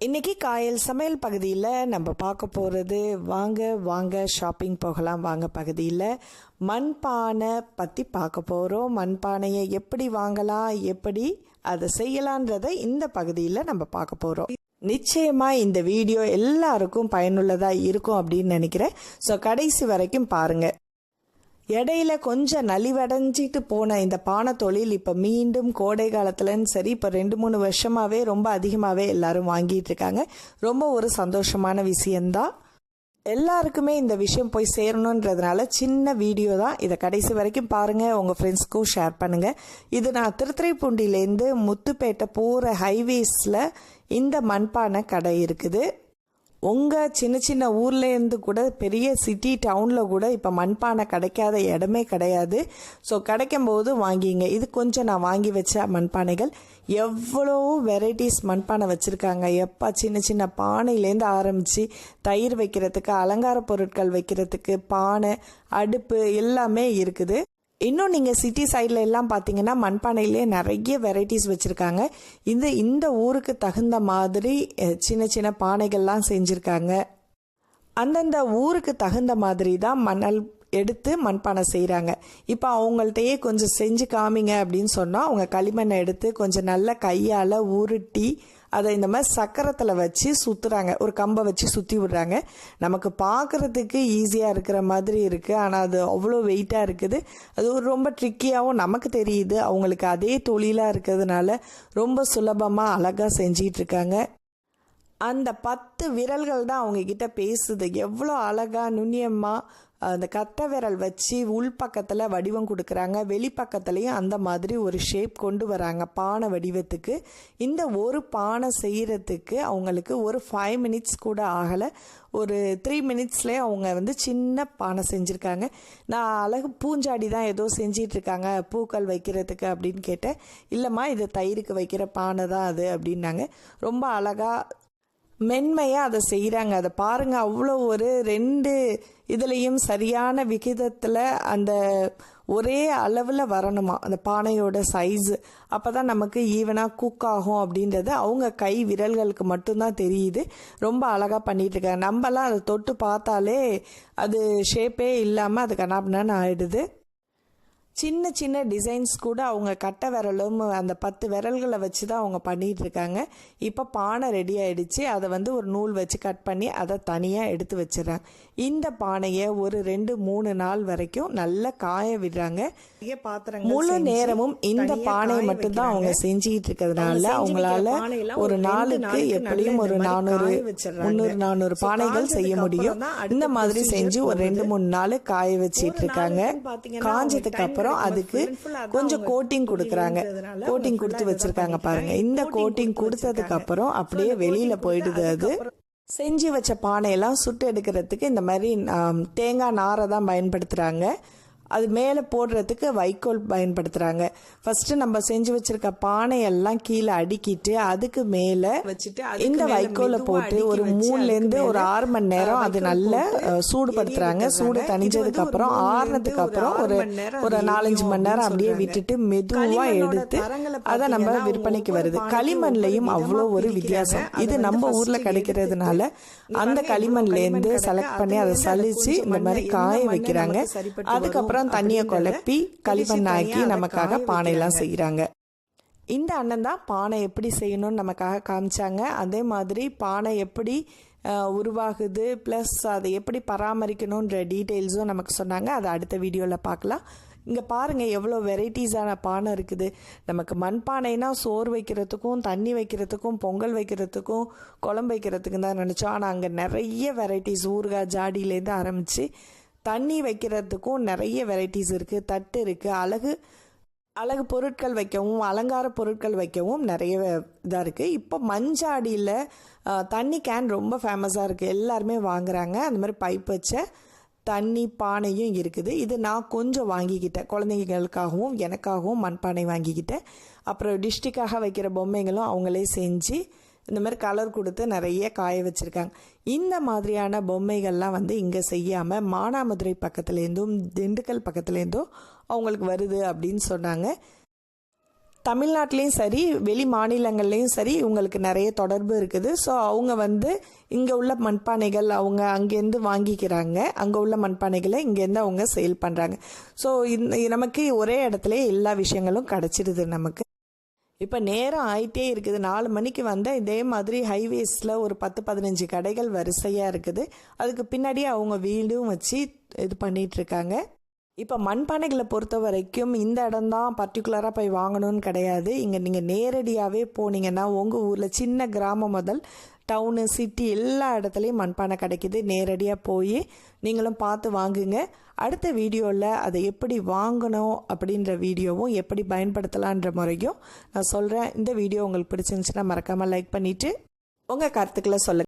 இன்றைக்கி காயல் சமையல் பகுதியில் நம்ம பார்க்க போகிறது வாங்க வாங்க ஷாப்பிங் போகலாம் வாங்க பகுதியில் மண்பானை பற்றி பார்க்க போகிறோம் மண்பானையை எப்படி வாங்கலாம் எப்படி அதை செய்யலான்றதை இந்த பகுதியில் நம்ம பார்க்க போகிறோம் நிச்சயமாக இந்த வீடியோ எல்லாருக்கும் பயனுள்ளதாக இருக்கும் அப்படின்னு நினைக்கிறேன். ஸோ கடைசி வரைக்கும் பாருங்கள் இடையில கொஞ்சம் நலிவடைஞ்சிட்டு போன இந்த பானை தொழில் இப்போ மீண்டும் கோடை காலத்துலன்னு சரி இப்போ ரெண்டு மூணு வருஷமாகவே ரொம்ப அதிகமாகவே எல்லாரும் வாங்கிட்டு இருக்காங்க. ரொம்ப ஒரு சந்தோஷமான விஷயந்தான் எல்லாருக்குமே இந்த விஷயம் போய் சேரணுன்றதுனால சின்ன வீடியோ தான். இதை கடைசி வரைக்கும் பாருங்கள் உங்கள் ஃப்ரெண்ட்ஸ்க்கும் ஷேர் பண்ணுங்கள் இது நான் திருத்துறைப்பூண்டிலேருந்து முத்துப்பேட்டை போகிற ஹைவேஸில் இந்த மண்பானை கடை இருக்குது. உங்கள் சின்ன சின்ன ஊர்லேருந்து கூட பெரிய சிட்டி டவுனில் கூட இப்போ மண்பானை கிடைக்காத இடமே கிடையாது. ஸோ கிடைக்கும் போது வாங்கிங்க. இது கொஞ்சம் நான் வாங்கி வச்ச மண்பானைகள். எவ்வளோ வெரைட்டிஸ் மண்பானை வச்சுருக்காங்க. எப்போ சின்ன சின்ன பானையிலேருந்து ஆரம்பித்து தயிர் வைக்கிறதுக்கு அலங்கார பொருட்கள் வைக்கிறதுக்கு பானை அடுப்பு எல்லாமே இருக்குது. இன்னும் நீங்கள் சிட்டி சைடில் எல்லாம் பார்த்தீங்கன்னா மண்பானையிலே நிறைய வெரைட்டிஸ் வச்சுருக்காங்க. இந்த இந்த ஊருக்கு தகுந்த மாதிரி சின்ன சின்ன பானைகள்லாம் செஞ்சுருக்காங்க. அந்தந்த ஊருக்கு தகுந்த மாதிரி தான் மணல் எடுத்து மண்பானை செய்கிறாங்க இப்போ அவங்கள்ட்டையே கொஞ்சம் செஞ்சு காமிங்க அப்படின்னு சொன்னால் அவங்க களிமண்ணை எடுத்து கொஞ்சம் நல்ல கையால் உருட்டி அதை இந்த மாதிரி சக்கரத்தில் வச்சு சுற்றுறாங்க ஒரு கம்பை வச்சு சுற்றி விடுறாங்க. நமக்கு பார்க்குறதுக்கு ஈஸியாக இருக்கிற மாதிரி இருக்குது ஆனால் அது அவ்வளோ வெயிட்டாக இருக்குது. அது ஒரு ரொம்ப ட்ரிக்கியாகவும் நமக்கு தெரியுது. அவங்களுக்கு அதே தொழிலாக இருக்கிறதுனால ரொம்ப சுலபமாக அழகாக செஞ்சிகிட்ருக்காங்க அந்த பத்து விரல்கள் தான் அவங்க கிட்ட பேசுது. எவ்வளோ அழகாக நுண்ணியமாக அந்த கட்டை விரல் வச்சு உள் பக்கத்தில் வடிவம் கொடுக்குறாங்க. வெளிப்பக்கத்துலேயும் அந்த மாதிரி ஒரு ஷேப் கொண்டு வராங்க பானை வடிவத்துக்கு. இந்த ஒரு பானை செய்கிறதுக்கு அவங்களுக்கு ஒரு ஃபைவ் மினிட்ஸ் கூட ஆகலை. ஒரு த்ரீ மினிட்ஸ்லேயே அவங்க வந்து சின்ன பானை செஞ்சுருக்காங்க. நான் அழகு பூஞ்சாடி தான் ஏதோ செஞ்சிகிட்ருக்காங்க பூக்கள் வைக்கிறதுக்கு அப்படின்னு கேட்டேன். இல்லைம்மா இது தயிருக்கு வைக்கிற பானை தான் அது அப்படின்னாங்க. ரொம்ப அழகாக மென்மையாக அதை செய்கிறாங்க அதை பாருங்கள் அவ்வளோ ஒரு ரெண்டு இதுலேயும் சரியான விகிதத்தில் அந்த ஒரே அளவில் வரணுமா? அந்த பானையோட சைஸு அப்போ தான் நமக்கு ஈவனாக குக் ஆகும் அப்படின்றது அவங்க கை விரல்களுக்கு மட்டும்தான் தெரியுது. ரொம்ப அழகாக பண்ணிகிட்ருக்காங்க இருக்காங்க. நம்மலாம் அதை தொட்டு பார்த்தாலே அது ஷேப்பே இல்லாமல் அது கனாப்னான்னு ஆகிடுது சின்ன சின்ன டிசைன்ஸ் கூட அவங்க கட்டை விரலும் அந்த பத்து விரல்களை வச்சு தான் அவங்க பண்ணிட்டு இருக்காங்க. இப்போ பானை ரெடி ஆயிடுச்சு. அதை வந்து ஒரு நூல் வச்சு கட் பண்ணி அதை தனியாக எடுத்து வச்சிடறாங்க. இந்த பானையை ஒரு ரெண்டு மூணு நாள் வரைக்கும் நல்லா காய விடுறாங்க. முழு நேரமும் இந்த பானை மட்டும்தான் அவங்க செஞ்சுக்கிட்டு இருக்கிறதுனால அவங்களால ஒரு நாளுக்கு எப்படியும் ஒரு நானூறு முந்நூறு நானூறு பானைகள் செய்ய முடியும். இந்த மாதிரி செஞ்சு ஒரு ரெண்டு மூணு நாள் காய வச்சிட்டு இருக்காங்க. காஞ்சதுக்கு அப்புறம் அதுக்கு கொஞ்சம் கோட்டிங் கொடுக்குறாங்க. கோட்டிங் கொடுத்து வச்சிருக்காங்க பாருங்க. இந்த கோட்டிங் கொடுத்ததுக்கு அப்புறம் அப்படியே வெளியில போயிடுது அது. செஞ்சு வச்ச பானையெல்லாம் சுட்டு எடுக்கிறதுக்கு இந்த மாதிரி தேங்காய் நாரை தான் பயன்படுத்துகிறாங்க அது மேலே போடுறதுக்கு வைக்கோல் பயன்படுத்துகிறாங்க ஃபஸ்ட்டு நம்ம செஞ்சு வச்சிருக்க பானையெல்லாம் கீழே அடுக்கிட்டு அதுக்கு மேலே வச்சுட்டு இந்த வைக்கோலை போட்டு ஒரு மூணுலேருந்து ஒரு ஆறு மணி நேரம் அது நல்லா அஹ், சூடுபடுத்துறாங்க சூடு தணிஞ்சதுக்கு அப்புறம் ஆறுனதுக்கு அப்புறம் ஒரு ஒரு நாலஞ்சு மணி நேரம் அப்படியே விட்டுட்டு மெதுவா எடுத்து அதை நம்ம விற்பனைக்கு வருது. களிமண்லையும் அவ்வளோ ஒரு வித்தியாசம். இது நம்ம ஊர்ல கிடைக்கிறதுனால அந்த களிமண்ல இருந்து செலக்ட் பண்ணி அதை சலிச்சு இந்த மாதிரி காய வைக்கிறாங்க. அதுக்கப்புறம் தண்ணியை குழப்பி களிமண் ஆக்கி நமக்காக பானையெல்லாம் செய்கிறாங்க இந்த அண்ணன் தான் பானை எப்படி செய்யணும்னு நமக்காக காமிச்சாங்க. அதே மாதிரி பானை எப்படி உருவாகுது ப்ளஸ் அதை எப்படி பராமரிக்கணுன்ற டீட்டெயில்ஸும் நமக்கு சொன்னாங்க. அதை அடுத்த வீடியோவில் பார்க்கலாம். இங்கே பாருங்கள் எவ்வளோ வெரைட்டிஸான பானை இருக்குது. நமக்கு மண்பானைனா சோறு வைக்கிறதுக்கும் தண்ணி வைக்கிறதுக்கும் பொங்கல் வைக்கிறதுக்கும் குழம்பு வைக்கிறதுக்கும் தான் நினச்சோம். ஆனால் அங்கே நிறைய வெரைட்டிஸ் ஊறுகாய் ஜாடியிலேருந்து ஆரம்பித்து தண்ணி வைக்கிறதுக்கும் நிறைய வெரைட்டிஸ் இருக்குது தட்டு இருக்குது அழகு அழகு பொருட்கள் வைக்கவும் அலங்கார பொருட்கள் வைக்கவும் நிறைய இதாக இருக்குது இப்போ மஞ்சாடியில் தண்ணி கேன் ரொம்ப ஃபேமஸாக இருக்குது எல்லாருமே வாங்குறாங்க. அந்த மாதிரி பைப் வச்ச தண்ணி பானையும் இருக்குது. இது நான் கொஞ்சம் வாங்கிக்கிட்டேன். குழந்தைங்களுக்காகவும் எனக்காகவும் மண்பானை வாங்கிக்கிட்டேன். அப்புறம் டிஸ்ட்ரிக்காக வைக்கிற பொம்மைங்களும் அவங்களே செஞ்சு இந்த மாதிரி கலர் கொடுத்து நிறைய காய வச்சுருக்காங்க. இந்த மாதிரியான பொம்மைகள்லாம் வந்து இங்கே செய்யாமல் மானாமதுரை பக்கத்துலேருந்தும் திண்டுக்கல் பக்கத்துலேருந்தும் அவங்களுக்கு வருது அப்படின்னு சொன்னாங்க. தமிழ்நாட்டிலையும் சரி வெளி மாநிலங்கள்லேயும் சரி இவங்களுக்கு நிறைய தொடர்பு இருக்குது. ஸோ அவங்க வந்து இங்கே உள்ள மண்பானைகள் அவங்க அங்கேருந்து வாங்கிக்கிறாங்க. அங்கே உள்ள மண்பானைகளை இங்கேருந்து அவங்க சேல் பண்ணுறாங்க ஸோ இந்த நமக்கு ஒரே இடத்துல எல்லா விஷயங்களும் கிடச்சிடுது நமக்கு. இப்போ நேரம் ஆயிட்டே இருக்குது. நாலு மணிக்கு வந்தால் இதே மாதிரி ஹைவேஸில் ஒரு பத்து பதினஞ்சு கடைகள் வரிசையாக இருக்குது. அதுக்கு பின்னாடி அவங்க வீடும் வச்சு இது பண்ணிகிட்ருக்காங்க இப்போ மண்பானைகளை பொறுத்த வரைக்கும் இந்த இடம் தான் பர்டிகுலராக போய் வாங்கணும்னு கிடையாது. இங்கே நீங்கள் நேரடியாகவே போனீங்கன்னா உங்கள் ஊரில் சின்ன கிராமம் முதல் டவுனு சிட்டி எல்லா இடத்துலையும் மண்பானை கிடைக்குது. நேரடியாக போய் நீங்களும் பார்த்து வாங்குங்க. அடுத்த வீடியோவில் அதை எப்படி வாங்கணும் அப்படின்ற வீடியோவும் எப்படி பயன்படுத்தலான்ற முறையும் நான் சொல்கிறேன் இந்த வீடியோ உங்களுக்கு பிடிச்சிருந்துச்சுன்னா மறக்காமல் லைக் பண்ணிவிட்டு உங்கள் கருத்துக்களை சொல்லுங்கள்